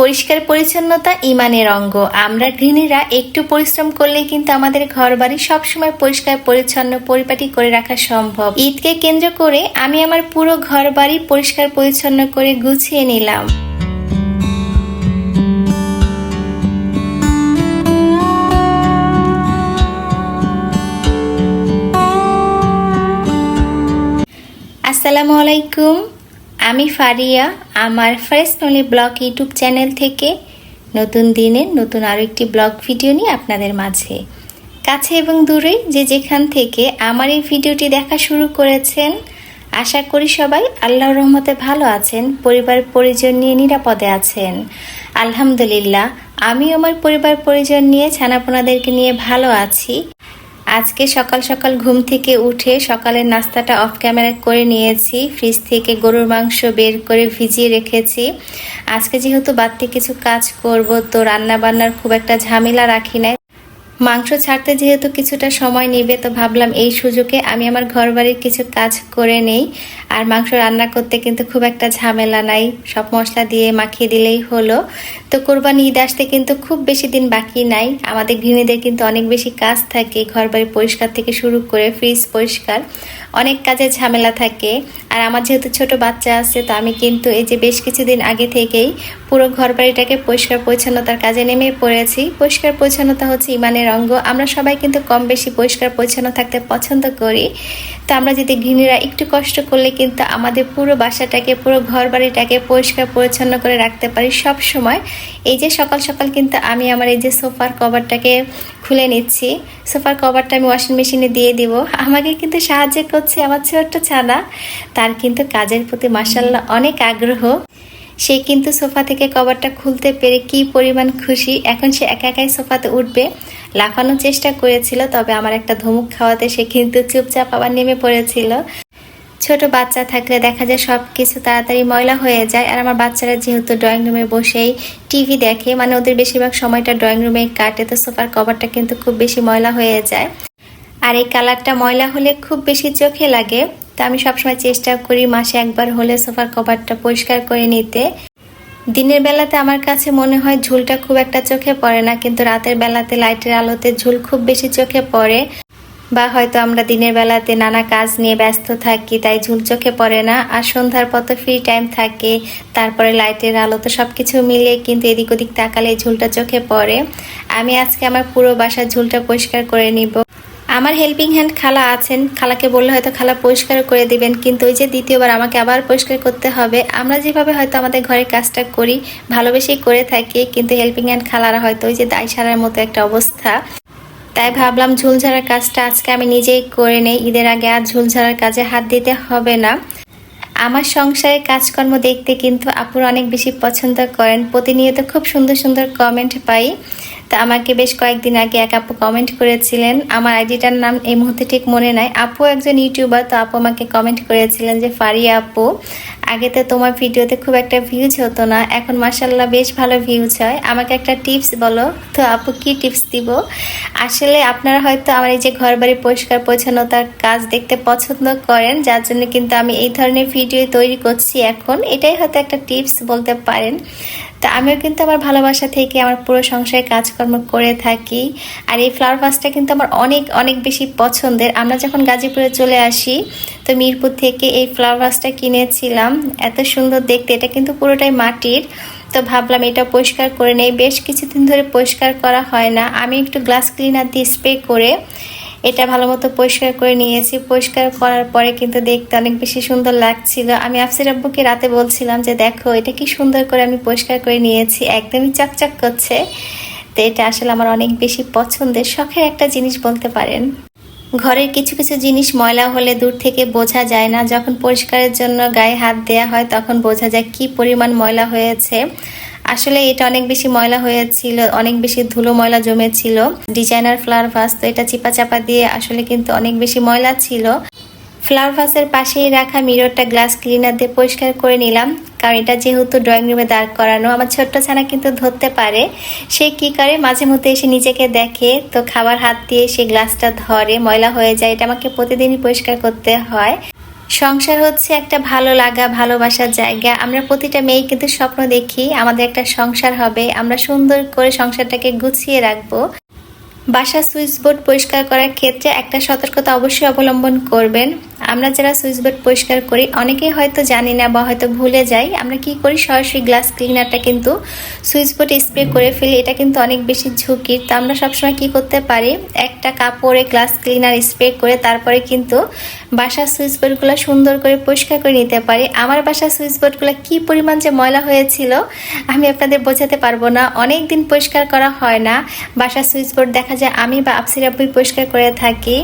পরিষ্কার পরিচ্ছন্নতা ইমানের অঙ্গ। আমরা গৃহিণীরা একটু পরিশ্রম করলে কিন্তু আমাদের ঘর বাড়ি সবসময় পরিষ্কার, পরিচ্ছন্ন, পরিপাটি করে রাখা সম্ভব। ঈদকে কেন্দ্র করে আমি আমার পুরো ঘর বাড়ি পরিষ্কার, পরিচ্ছন্ন করে গুছিয়ে নিলাম। আসসালামু আলাইকুম। আমি ফারিয়া, আমার fresh family blog YouTube channel থেকে নতুন দিনের নতুন আরও একটি ব্লগ ভিডিও নিয়ে আপনাদের মাঝে। কাছে এবং দূরে যে যেখান থেকে আমার এই ভিডিওটি দেখা শুরু করেছেন, আশা করি সবাই আল্লাহর রহমতে ভালো আছেন, পরিবার পরিজন নিয়ে নিরাপদে আছেন। আলহামদুলিল্লাহ আমি আমার পরিবার পরিজন নিয়ে ছানাপোনাদেরকে নিয়ে ভালো আছি। আজকে সকাল সকাল ঘুম থেকে উঠে সকালের নাস্তাটা অফ ক্যামেরা করে নিয়েছি। ফ্রিজ থেকে গরুর মাংস বের করে ভিজিয়ে রেখেছি। আজকে যেহেতু বাড়তি কিছু কাজ করব, তো রান্না বান্নার খুব একটা ঝামেলা রাখি নাই। মাংস ছাড়তে যেহেতু কিছুটা সময় নেবে, তো ভাবলাম এই সুযোগে আমি আমার ঘর বাড়ির কিছু কাজ করে নেই। আর মাংস রান্না করতে কিন্তু খুব একটা ঝামেলা নাই। সব মশলা দিয়ে মাখিয়ে দিলেই হলো। তো কোরবানি ঈদ আসতে কিন্তু খুব বেশি দিন বাকি নাই। আমাদের গৃহিণীদের কিন্তু অনেক বেশি কাজ থাকে ঘর বাড়ি পরিষ্কার থেকে শুরু করে ফ্রিজ পরিষ্কার। অনেক কাজে ঝামেলা থাকে। আর আমার যেহেতু ছোট বাচ্চা আছে, তো আমি কিন্তু এই যে বেশ কিছুদিন আগে থেকেই পুরো ঘর বাড়িটাকে পরিষ্কার পরিচ্ছন্নতার কাজে নেমে পড়েছি। পরিষ্কার পরিচ্ছন্নতা হচ্ছে ইমানের অঙ্গ। আমরা সবাই কিন্তু কম বেশি পরিষ্কার পরিচ্ছন্ন থাকতে পছন্দ করি। তো আমরা যদি গৃহিণীরা একটু কষ্ট করলে কিন্তু আমাদের পুরো বাসাটাকে, পুরো ঘর বাড়িটাকে পরিষ্কার পরিচ্ছন্ন করে রাখতে পারি সব সময় এই যে সকাল সকাল কিন্তু আমি আমার এই যে সোফার কভারটাকে খুলে নিচ্ছি। সোফার কভারটা আমি ওয়াশিং মেশিনে দিয়ে দিব। আমাকে কিন্তু সাহায্য করছে আমার ছোট্ট ছানা। তার কিন্তু কাজের প্রতি মাসাল্লাহ অনেক আগ্রহ। সে কিন্তু সোফা থেকে কভারটা খুলতে পেরে কি পরিমাণ খুশি। এখন সে একা একাই সোফাতে উঠবে। লাফানোর চেষ্টা করেছিল, তবে আমার একটা ধমুক খাওয়াতে সে কিন্তু চুপচাপ আবার নেমে পড়েছিল। ছোট বাচ্চা থাকলে দেখা যায় সব কিছু তাড়াতাড়ি ময়লা হয়ে যায়। আর আমার বাচ্চারা যেহেতু ড্রয়িং রুমে বসেই টিভি দেখে মানে ওদের বেশিরভাগ সময়টা ড্রয়িং রুমে কাটে, তো সোফার কভারটা কিন্তু খুব বেশি ময়লা হয়ে যায়। আর এই কালারটা ময়লা হলে খুব বেশি চোখে লাগে, তো আমি সবসময় চেষ্টা করি মাসে একবার হলে সোফার কভারটা পরিষ্কার করে নিতে। দিনের বেলাতে আমার কাছে মনে হয় ঝুলটা খুব একটা চোখে পড়ে না, কিন্তু রাতের বেলাতে লাইটের আলোতে ঝুল খুব বেশি চোখে পড়ে। বা হয়তো আমরা দিনের বেলাতে নানা কাজ নিয়ে ব্যস্ত থাকি, তাই ঝুল চোখে পড়ে না। আর সন্ধ্যার পর তো ফ্রি টাইম থাকে, তারপরে লাইটের আলো তো সব কিছু মিলিয়ে কিন্তু এদিক ওদিক তাকালে ঝুলটা চোখে পড়ে। আমি আজকে আমার পুরো বাসার ঝুলটা পরিষ্কার করে নিব। আমার হেল্পিং হ্যান্ড খালা আছেন, খালাকে বললে হয়তো খালা পরিষ্কার করে দিবেন, কিন্তু ওই যে দ্বিতীয়বার আমাকে আবার পরিষ্কার করতে হবে। আমরা যেভাবে হয়তো আমাদের ঘরে কাজটা করি, ভালোবেসেই করে থাকি, কিন্তু হেল্পিং হ্যান্ড খালারা হয়তো ওই যে দায় সারার মতো একটা অবস্থা। তাই ভাবলাম ঝুল ঝাড়ার কাজটা আজকে আমি নিজেই করে নেই। ঈদের আগে আর ঝুল ঝাড়ার কাজে হাত দিতে হবে না। আমার সংসারের কাজকর্ম দেখতে কিন্তু আপুর অনেক বেশি পছন্দ করেন। প্রতিনিয়ত খুব সুন্দর সুন্দর কমেন্ট পাই। তা আমাকে বেশ কয়েকদিন আগে এক আপু কমেন্ট করেছিলেন। আমার আইডিটার নাম এই মুহূর্তে ঠিক মনে নাই। আপু একজন ইউটিউবার তো আপু আমাকে কমেন্ট করেছিলেন যে, ফারিয়া আপু, আগে তো তোমার ভিডিওতে খুব একটা ভিউজ হতো না, এখন মাসাল্লাহ বেশ ভালো ভিউজ হয়। আমাকে একটা টিপস বলো, তো আপু কি টিপস দিব? আসলে আপনারা হয়তো আমার এই যে ঘর বাড়ি পরিষ্কার পরিচ্ছন্নতার কাজ দেখতে পছন্দ করেন, যার জন্য কিন্তু আমি এই ধরনের ভিডিও তৈরি করছি এখন। এটাই হয়তো একটা টিপস বলতে পারেন। তা আমিও কিন্তু আমার ভালোবাসা থেকে আমার পুরো সংসারে কাজকর্ম করে থাকি। আর এই ফ্লাওয়ার ভাসটা কিন্তু আমার অনেক অনেক বেশি পছন্দের। আমরা যখন গাজীপুরে চলে আসি, তো মিরপুর থেকে এই ফ্লাওয়ার ভাসটা কিনেছিলাম। এত সুন্দর দেখতে, এটা কিন্তু পুরোটাই মাটির। তো ভাবলাম এটা পরিষ্কার করে নেই। বেশ কিছুদিন ধরে পরিষ্কার করা হয় না। আমি একটু গ্লাস ক্লিনার দিয়ে স্প্রে করে এটা ভালো মতো পরিষ্কার করে নিয়েছি। পরিষ্কার করার পরে কিন্তু দেখতে অনেক বেশি সুন্দর লাগছিল। আমি আফসির আব্বুকে রাতে বলছিলাম যে, দেখো, এটা কি সুন্দর করে আমি পরিষ্কার করে নিয়েছি। একদমই চকচক করছে। তো এটা আসলে আমার অনেক বেশি পছন্দের, শখের একটা জিনিস বলতে পারেন। ঘরের কিছু কিছু জিনিস ময়লা হলে দূর থেকে বোঝা যায় না। যখন পরিষ্কারের জন্য গায়ে হাত দেয়া হয়, তখন বোঝা যায় কি পরিমাণ ময়লা হয়েছে। আসলে এটা অনেক বেশি ময়লা হয়েছিল, অনেক বেশি ধুলো ময়লা জমেছিল। ডিজাইনার ফ্লাওয়ার ভাস তো এটা চিপা চাপা দিয়ে আসলে কিন্তু অনেক বেশি ময়লা ছিল। ফ্লাওয়ার ভাসের পাশেই রাখা মিররটা গ্লাস ক্লিনার দিয়ে পরিষ্কার করে নিলাম, কারণ এটা যেহেতু ড্রয়িং রুমে দাঁড় করানো, আমার ছোট্ট ছানা কিন্তু ধরতে পারে। সে কি করে? মাঝে মধ্যে এসে নিজেকে দেখে, তো খাবার হাত দিয়ে সে গ্লাসটা ধরে, ময়লা হয়ে যায়, এটা আমাকে প্রতিদিনই পরিষ্কার করতে হয়। সংসার হচ্ছে একটা ভালো লাগা, ভালোবাসার জায়গা। আমরা প্রতিটা মেয়ে কিন্তু স্বপ্ন দেখি, আমাদের একটা সংসার হবে। আমরা সুন্দর করে সংসারটাকে গুছিয়ে রাখব। বাসা সুইচ বোর্ড পরিষ্কার করার ক্ষেত্রে একটা সতর্কতা অবশ্যই অবলম্বন করবেন। আমরা যারা সুইচ বোর্ড পরিষ্কার করি, অনেকেই হয়তো জানি না বা হয়তো ভুলে যাই, আমরা কি করি? সরাসরি গ্লাস ক্লিনারটা কিন্তু সুইচ বোর্ডে স্প্রে করে ফেলি। এটা কিন্তু অনেক বেশি ঝুঁকির। তো আমরা সবসময় কি করতে পারি? একটা কাপড়ে গ্লাস ক্লিনার স্প্রে করে তারপরে কিন্তু বাসার সুইচ বোর্ডগুলো সুন্দর করে পরিষ্কার করে নিতে পারি। আমার বাসার সুইচ বোর্ডগুলো কী পরিমাণ যে ময়লা হয়েছিল, আমি আপনাদের বোঝাতে পারব না। অনেক দিন পরিষ্কার করা হয় না। বাসার সুইচ বোর্ড দেখা যায় আমি বা আফসির আব্বুই পরিষ্কার করে থাকি।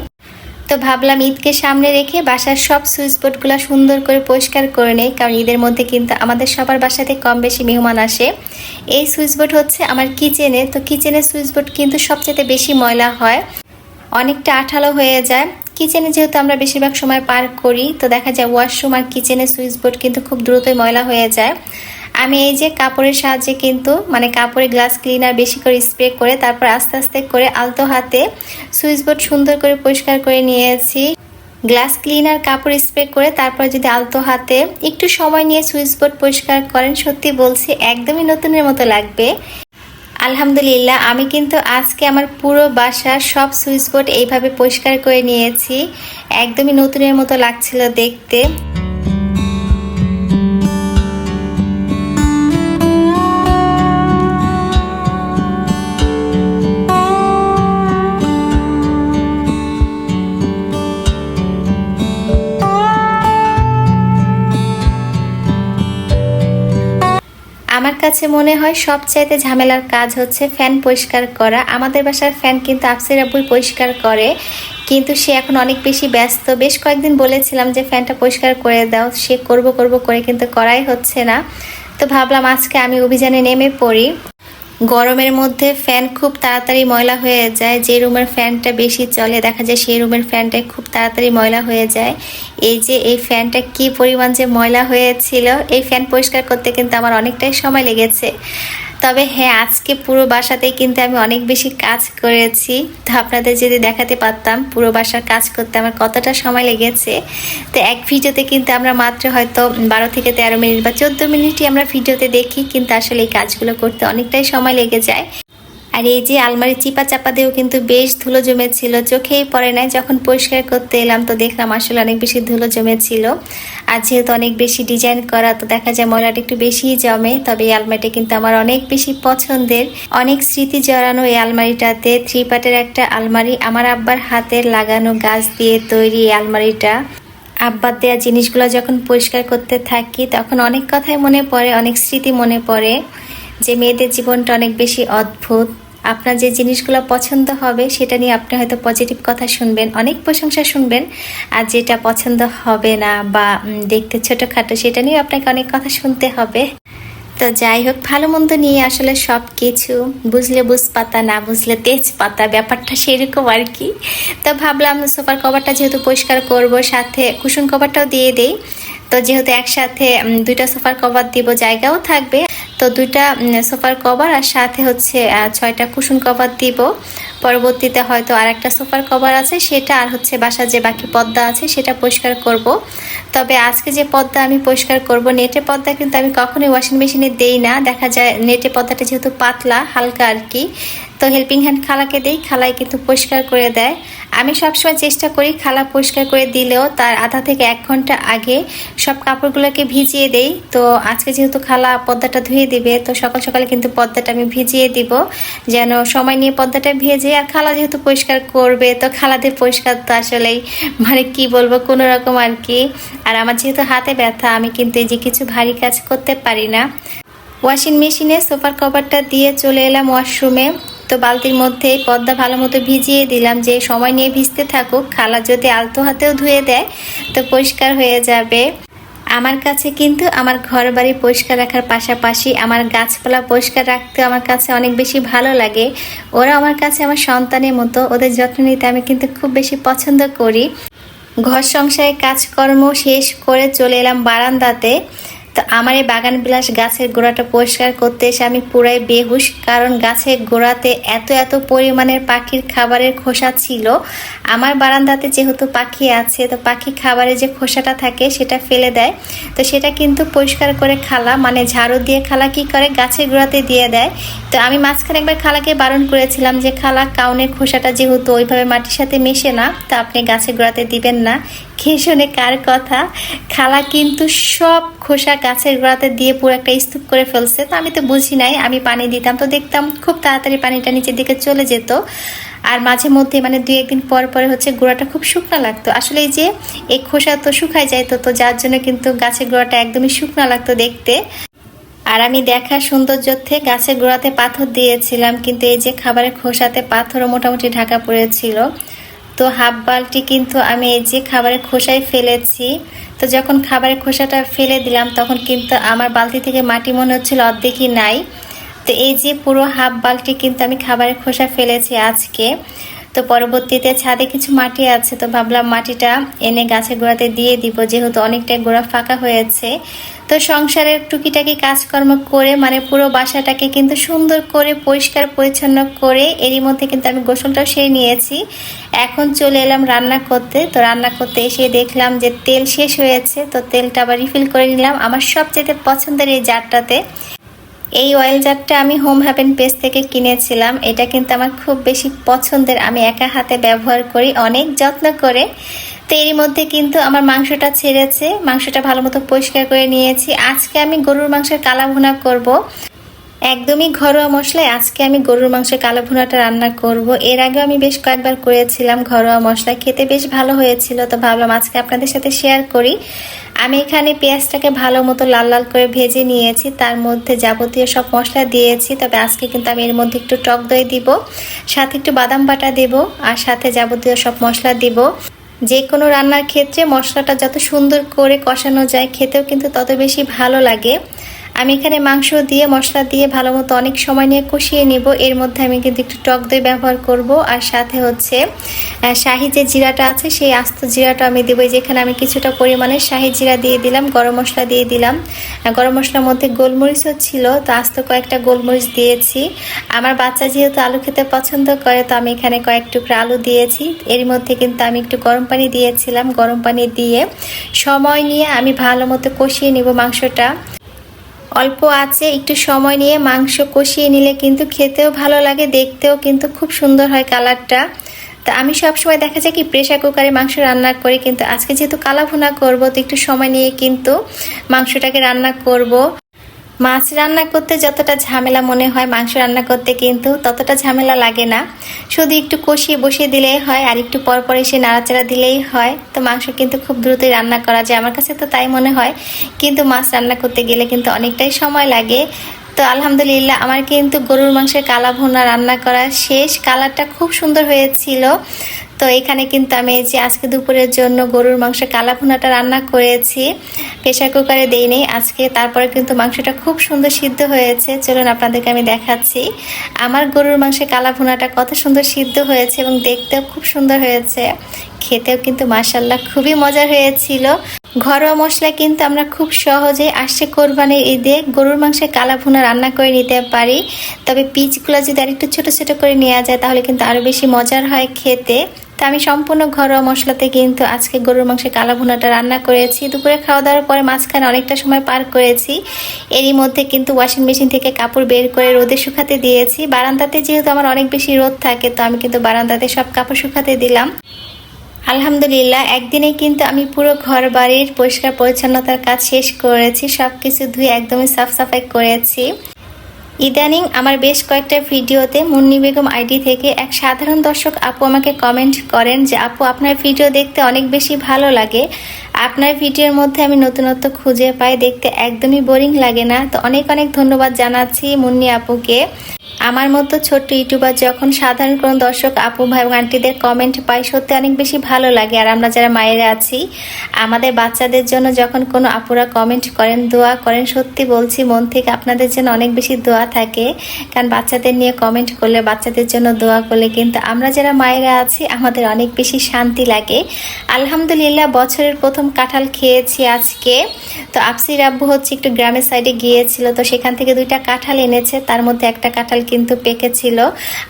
তো ভাবলাম ঈদকে সামনে রেখে বাসার সব সুইচ বোর্ডগুলো সুন্দর করে পরিষ্কার করে নেই, কারণ ঈদের মধ্যে কিন্তু আমাদের সবার বাসাতে কম বেশি মেহমান আসে। এই সুইচ বোর্ড হচ্ছে আমার কিচেনে, তো কিচেনের সুইচ বোর্ড কিন্তু সবচেয়ে বেশি ময়লা হয়। অনেকটা আঠালো হয়ে যায়। কিচেনে যেহেতু আমরা বেশিরভাগ সময় পার করি, তো দেখা যায় ওয়াশরুম আর কিচেনের সুইচ বোর্ড কিন্তু খুব দ্রুতই ময়লা হয়ে যায়। আমি এই যে কাপড়ের সাহায্যে কিন্তু মানে কাপড়ে গ্লাস ক্লিনার বেশি করে স্প্রে করে, তারপর আস্তে আস্তে করে আলতো হাতে সুইচ বোর্ড সুন্দর করে পরিষ্কার করে নিয়েছি। গ্লাস ক্লিনার কাপড় স্প্রে করে, তারপর যদি আলতো হাতে একটু সময় নিয়ে সুইচ বোর্ড পরিষ্কার করেন, সত্যি বলছি একদমই নতুনের মতো লাগবে। আলহামদুলিল্লাহ, আমি কিন্তু আজকে আমার পুরো বাসার সব সুইচ বোর্ড এইভাবে পরিষ্কার করে নিয়েছি। একদমই নতুনের মতো লাগছিল দেখতে। আমার কাছে মনে হয় সবচাইতে ঝামেলার কাজ হচ্ছে ফ্যান পরিষ্কার করা। আমাদের বাসার ফ্যান কিন্তু আফসির আব্বুই পরিষ্কার করে, কিন্তু সে এখন অনেক বেশি ব্যস্ত। বেশ কয়েকদিন বলেছিলাম যে, ফ্যানটা পরিষ্কার করে দাও, সে করব করব করে কিন্তু করাই হচ্ছে না। তো ভাবলাম আজকে আমি অভিযানে নেমে পড়ি। গরমের মধ্যে ফ্যান খুব তাড়াতাড়ি ময়লা হয়ে যায়। যে রুমের ফ্যানটা বেশি চলে, দেখা যায় সেই রুমের ফ্যানটা খুব তাড়াতাড়ি ময়লা হয়ে যায়। এই যে এই ফ্যানটা কি পরিমাণ যে ময়লা হয়েছিল, এই ফ্যান পরিষ্কার করতে কিন্তু আমার অনেকটাই সময় লেগেছে। তবে হ্যাঁ আজকে পুরো বাসাতেই কিন্তু আমি অনেক বেশি কাজ করেছি। তো আপনাদের যদি দেখাতে পারতাম পুরো বাসার কাজ করতে আমার কতটা সময় লেগেছে। তো এক ভিডিওতে কিন্তু আমরা মাত্র হয়তো বারো থেকে তেরো মিনিট বা চোদ্দ মিনিটই আমরা ভিডিওতে দেখি, কিন্তু আসলে এই কাজগুলো করতে অনেকটাই সময় লেগে যায়। আর এই যে আলমারি চিপা চাপা দিয়েও কিন্তু বেশ ধুলো জমেছিল। চোখেই পড়ে নাই। যখন পরিষ্কার করতে এলাম তো দেখলাম আসলে অনেক বেশি ধুলো জমেছিল। আর যেহেতু অনেক বেশি ডিজাইন করা, তো দেখা যায় ময়লাটা একটু বেশিই জমে। তবে এই আলমারিটা কিন্তু আমার অনেক বেশি পছন্দের। অনেক স্মৃতি জড়ানো এই আলমারিটাতে। থ্রি পার্টের একটা আলমারি আমার আব্বার হাতের লাগানো গাছ দিয়ে তৈরি এই আলমারিটা। আব্বার দেওয়া জিনিসগুলো যখন পরিষ্কার করতে থাকি, তখন অনেক কথাই মনে পড়ে, অনেক স্মৃতি মনে পড়ে। যে মেয়েদের জীবনটা অনেক বেশি অদ্ভুত, আপনার যে জিনিসগুলো পছন্দ হবে সেটা নিয়ে আপনি হয়তো পজিটিভ কথা শুনবেন, অনেক প্রশংসা শুনবেন, আর যেটা পছন্দ হবে না বা দেখতে ছোটোখাটো সেটা নিয়ে আপনাকে অনেক কথা শুনতে হবে। তো যাই হোক, ভালো মন্দ নিয়ে আসলে সব কিছু বুঝলে বুঝ পাতা না বুঝলে তেজ পাতা ব্যাপারটা সেরকম আর কি। তো ভাবলাম সোফার কভারটা যেহেতু পরিষ্কার করব, সাথে কুশন কভারটাও দিয়ে দেই। তো যেহেতু একসাথে দুইটা সোফার কভার দিব, জায়গাও থাকবে। তো দুইটা সোফার কভার আর সাথে হচ্ছে ছয়টা কুশন কভার দিব। পরবর্তীতে হয়তো আর একটা সোফার কভার আছে, সেটা আর হচ্ছে বাসার যে বাকি পর্দা আছে, সেটা পরিষ্কার করব। তবে আজকে যে পর্দা আমি পরিষ্কার করব, নেটে পর্দা কিন্তু আমি কখনোই ওয়াশিং মেশিনে দেই না। দেখা যায় নেটে পর্দাটা যেহেতু পাতলা, হালকা আর কি। তো হেল্পিং হ্যান্ড খালাকে দেই, খালাই কিন্তু পরিষ্কার করে দেয়। আমি সবসময় চেষ্টা করি খালা পরিষ্কার করে দিলেও তার আধা থেকে এক ঘণ্টা আগে সব কাপড়গুলোকে ভিজিয়ে দেই। তো আজকে যেহেতু খালা পর্দাটা ধুয়ে দিবে, তো সকাল সকালে কিন্তু পর্দাটা আমি ভিজিয়ে দিব, যেন সময় নিয়ে পর্দাটা ভেজে, আর খালা যেহেতু পরিষ্কার করবে, তো খালাদের পরিষ্কার তো আসলেই মানে কি বলব, কোনো রকম আর কি। আর আমার যেহেতু হাতে ব্যথা, আমি কিন্তু এই যে কিছু ভারী কাজ করতে পারি না। ওয়াশিং মেশিনে সোফার কভারটা দিয়ে চলে এলাম ওয়াশরুমে। তো বালতির মধ্যে পদ্মা ভালো মতো ভিজিয়ে দিলাম। যে সময় নিয়ে ভিজতে থাকুক, খালা যদি আলতো হাতেও ধুয়ে দেয়, তো পরিষ্কার হয়ে যাবে। আমার কাছে কিন্তু আমার ঘর বাড়ি পরিষ্কার রাখার পাশাপাশি আমার গাছপালা পরিষ্কার রাখতে আমার কাছে অনেক বেশি ভালো লাগে। ওরা আমার কাছে আমার সন্তানের মতো, ওদের যত্ন নিতে আমি কিন্তু খুব বেশি পছন্দ করি। ঘর সংসারে কাজকর্ম শেষ করে চলে এলাম বারান্দাতে। তো আমার এই বাগান বিলাস গাছের গোড়াটা পরিষ্কার করতে এসে আমি পুরাই বেহুশ, কারণ গাছের গোড়াতে এত এত পরিমাণের পাখির খাবারের খোসা ছিল। আমার বারান্দাতে যেহেতু পাখি আছে, তো পাখি খাবারের যে খোসাটা থাকে সেটা ফেলে দেয়। তো সেটা কিন্তু পরিষ্কার করে খালা মানে ঝাড়ু দিয়ে খালা কি করে গাছের গোড়াতে দিয়ে দেয়। তো আমি মাঝখানে একবার খালাকে বারণ করেছিলাম যে, খালা, কাউনের খোসাটা যেহেতু ওইভাবে মাটির সাথে মেশে না, তো আপনি গাছের গোড়াতে দিবেন না। খেয়ে শুনে কার কথা? খালা কিন্তু সব খোসা গাছের গোড়াতে দিয়ে পুরো একটা স্তূপ করে ফেলছে। তো আমি তো বুঝি নাই, আমি পানি দিতাম। তো দেখতাম খুব তাড়াতাড়ি পানিটা নিচের দিকে চলে যেত। আর মাঝে মধ্যে মানে দুই একদিন পর পরে হচ্ছে গোড়াটা খুব শুকনো লাগতো। আসলে এই যে এই খোসা তো শুকায় যাইতো তো যার জন্য কিন্তু গাছের গোড়াটা একদমই শুকনো লাগতো দেখতে। আর আমি দেখা সৌন্দর্যতে গাছের গোড়াতে পাথর দিয়েছিলাম, কিন্তু এই যে খাবারের খোসাতে পাথরও মোটামুটি ঢাকা পড়েছিল। তো হাফ বালটি কিন্তু আমি এই যে খাবারের খোসায় ফেলেছি। তো যখন খাবারের খোসাটা ফেলে দিলাম, তখন কিন্তু আমার বালতি থেকে মাটি মনে হচ্ছিল অর্ধেকই নাই। তো এই যে পুরো হাফ বালটি কিন্তু আমি খাবারের খোসা ফেলেছি আজকে। তো পরবর্তীতে ছাদে কিছু মাটি আছে, তো ভাবলাম মাটিটা এনে গাছের গোড়াতে দিয়ে দিব, যেহেতু অনেকটাই গোড়া ফাঁকা হয়েছে। তো সংসারের টুকিটাকি কাজকর্ম করে মানে পুরো বাসাটাকে কিন্তু সুন্দর করে, পরিষ্কার, পরিচ্ছন্ন করে, এরই মধ্যে কিন্তু আমি গোসলটাও সেরে নিয়েছি। এখন চলে এলাম রান্না করতে, তো রান্না করতে এসে দেখলাম যে তেল শেষ হয়েছে, তো তেলটা আবার রিফিল করে নিলাম। আমার সবচেয়ে পছন্দের এই জারটাতে। এই অয়েল জারটা আমি হোম হ্যাভেন পেজ থেকে কিনেছিলাম। এটা কিন্তু আমার খুব বেশি পছন্দের। আমি একা হাতে ব্যবহার করি, অনেক যত্ন করে। তো এরই মধ্যে কিন্তু আমার মাংসটা ছেড়েছে। মাংসটা ভালো মতো পরিষ্কার করে নিয়েছি। আজকে আমি গরুর মাংসের কালা ভুনা করব। একদমই ঘরোয়া মশলায় আজকে আমি গরুর মাংসের কালো ভুনাটা রান্না করব। এর আগেও আমি বেশ কয়েকবার করেছিলাম ঘরোয়া মশলা। খেতে বেশ ভালো হয়েছিল। তো ভাবলাম আজকে আপনাদের সাথে শেয়ার করি। আমি এখানে পেঁয়াজটাকে ভালো মতো লাল লাল করে ভেজে নিয়েছি। তার মধ্যে যাবতীয় সব মশলা দিয়েছি। তবে আজকে কিন্তু আমি এর মধ্যে একটু টক দই দিব, সাথে একটু বাদাম বাটা দেব, আর সাথে যাবতীয় সব মশলা দিব। যে কোনো রান্নার ক্ষেত্রে মশলাটা যত সুন্দর করে কষানো যায়, খেতেও কিন্তু তত বেশি ভালো লাগে। আমি এখানে মাংস দিয়ে, মশলা দিয়ে ভালো মতো অনেক সময় নিয়ে কষিয়ে নিব। এর মধ্যে আমি কিন্তু একটু টক দই ব্যবহার করব। আর সাথে হচ্ছে শাহি যে জিরাটা আছে, সেই আস্ত জিরাটা আমি দেবো। যেখানে আমি কিছুটা পরিমাণে শাহি জিরা দিয়ে দিলাম, গরম মশলা দিয়ে দিলাম। গরম মশলার মধ্যে গোলমরিচও ছিল, তো আস্ত কয়েকটা গোলমরিচ দিয়েছি। আমার বাচ্চা যেহেতু আলু খেতে পছন্দ করে, তো আমি এখানে কয়েক টুকরা আলু দিয়েছি। এর মধ্যে কিন্তু আমি একটু গরম পানি দিয়েছিলাম। গরম পানি দিয়ে সময় নিয়ে আমি ভালো মতো কষিয়ে নিব মাংসটা। অল্প আছে, একটু সময় নিয়ে মাংস কষিয়ে নিলে কিন্তু খেতেও ভালো লাগে, দেখতেও কিন্তু খুব সুন্দর হয় কালারটা তা আমি সবসময় দেখা যায় কি প্রেশার কুকারে মাংস রান্না করি, কিন্তু আজকে যেহেতু কালা ভুনা করব, তো একটু সময় নিয়ে কিন্তু মাংসটাকে রান্না করব। মাছ রান্না করতে যতটা ঝামেলা মনে হয়, মাংস রান্না করতে কিন্তু ততটা ঝামেলা লাগে না। শুধু একটু কষিয়ে বসিয়ে দিলেই হয় আর একটু পর পর এসে নাড়াচাড়া দিলেই হয়। তো মাংস কিন্তু খুব দ্রুতই রান্না করা যায়। আমার কাছে তো তাই মনে হয়। কিন্তু মাছ রান্না করতে গেলে কিন্তু অনেকটাই সময় লাগে। তো আলহামদুলিল্লাহ, আমার কিন্তু গরুর মাংসের কালা ভুনা রান্না করা শেষ। কালারটা খুব সুন্দর হয়েছিল। তো এখানে কিন্তু আমি যে আজকে দুপুরের জন্য গরুর মাংস কালা ভুনাটা রান্না করেছি। প্রেশার কুকারে দেই নেই। আজকে তারপরে কিন্তু মাংসটা খুব সুন্দর সিদ্ধ হয়েছে। চলুন আপনাদেরকে আমি দেখাচ্ছি। আমার গরুর মাংসের কালা ভুনাটা কত সুন্দর সিদ্ধ হয়েছে এবং দেখতেও খুব সুন্দর হয়েছে। খেতেও কিন্তু মাসাল্লাহ খুবই মজার হয়েছিল। ঘরোয়া মশলা কিন্তু আমরা খুব সহজে আসছে কোরবানির ঈদে গরুর মাংসের কালা ভুনা রান্না করে নিতে পারি। তবে পিচগুলো যদি আরেকটু ছোটো ছোটো করে নেওয়া যায় তাহলে কিন্তু আরও বেশি মজার হয় খেতে। তো আমি সম্পূর্ণ ঘরোয়া মশলাতে কিন্তু আজকে গরুর মাংসের কালা ভুনাটা রান্না করেছি। দুপুরে খাওয়া দাওয়ার পরে মাঝখানে অনেকটা সময় পার করেছি। এরই মধ্যে কিন্তু ওয়াশিং মেশিন থেকে কাপড় বের করে রোদে শুকাতে দিয়েছি। বারান্দাতে যেহেতু আমার অনেক বেশি রোদ থাকে, তো আমি কিন্তু বারান্দাতে সব কাপড় শুকাতে দিলাম। আলহামদুলিল্লাহ, একদিনে কিন্তু আমি পুরো ঘর বাড়ির পরিষ্কার পরিচ্ছন্নতার কাজ শেষ করেছি। সব কিছু ধুয়ে একদমই সাফ সাফাই করেছি। ইদানিং আমার বেশ কয়েকটা ভিডিওতে মুন্নি বেগম আইডি থেকে এক সাধারণ দর্শক আপু আমাকে কমেন্ট করেন যে, আপু, আপনার ভিডিও দেখতে অনেক বেশি ভালো লাগে। আপনার ভিডিওর মধ্যে আমি নতুনত্ব খুঁজে পাই। দেখতে একদমই বোরিং লাগে না। তো অনেক অনেক ধন্যবাদ জানাচ্ছি মুন্নি আপুকে। আমার মতো ছোট্ট ইউটিউবার যখন সাধারণ কোনো দর্শক, আপু ভাই আন্টিদের কমেন্ট পাই, সত্যি অনেক বেশি ভালো লাগে। আর আমরা যারা মায়েরা আছি, আমাদের বাচ্চাদের জন্য যখন কোনো আপুরা কমেন্ট করেন, দোয়া করেন, সত্যি বলছি, মন থেকে আপনাদের জন্য অনেক বেশি দোয়া থাকে। কারণ বাচ্চাদের নিয়ে কমেন্ট করলে, বাচ্চাদের জন্য দোয়া করলে কিন্তু আমরা যারা মায়েরা আছি, আমাদের অনেক বেশি শান্তি লাগে। আলহামদুলিল্লাহ, বছরের প্রথম কাঁঠাল খেয়েছি আজকে। তো আপসির আব্বু হচ্ছে একটু গ্রামের সাইডে গিয়েছিল, তো সেখান থেকে দুইটা কাঁঠাল এনেছে। তার মধ্যে একটা কাঁঠাল কিন্তু পেকেছিল।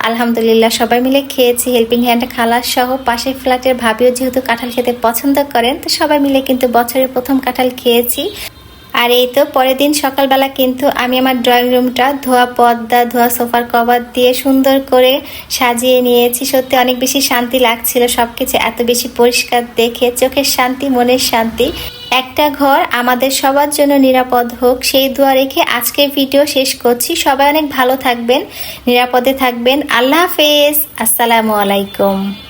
আলহামদুলিল্লাহ, সবাই মিলে খেয়েছি। হেল্পিং হ্যান্ড খালাস সহ পাশের ফ্ল্যাটের ভাবিও যেহেতু কাঁঠাল খেতে পছন্দ করেন, তো সবাই মিলে কিন্তু বছরের প্রথম কাঁঠাল খেয়েছি। আর এই তো পরের দিন সকালবেলা কিন্তু আমি আমার ড্রয়িং রুমটা ধোয়া পর্দা, ধোয়া সোফার কভার দিয়ে সুন্দর করে সাজিয়ে নিয়েছি। সত্যি অনেক বেশি শান্তি লাগছিল সব কিছু এত বেশি পরিষ্কার দেখে, চোখের শান্তি, মনের শান্তি। একটা ঘর আমাদের সবার জন্য নিরাপদ হোক, সেই দোয়া রেখে আজকের ভিডিও শেষ করছি। সবাই অনেক ভালো থাকবেন, নিরাপদে থাকবেন। আল্লাহ হাফেজ। আসসালামু আলাইকুম।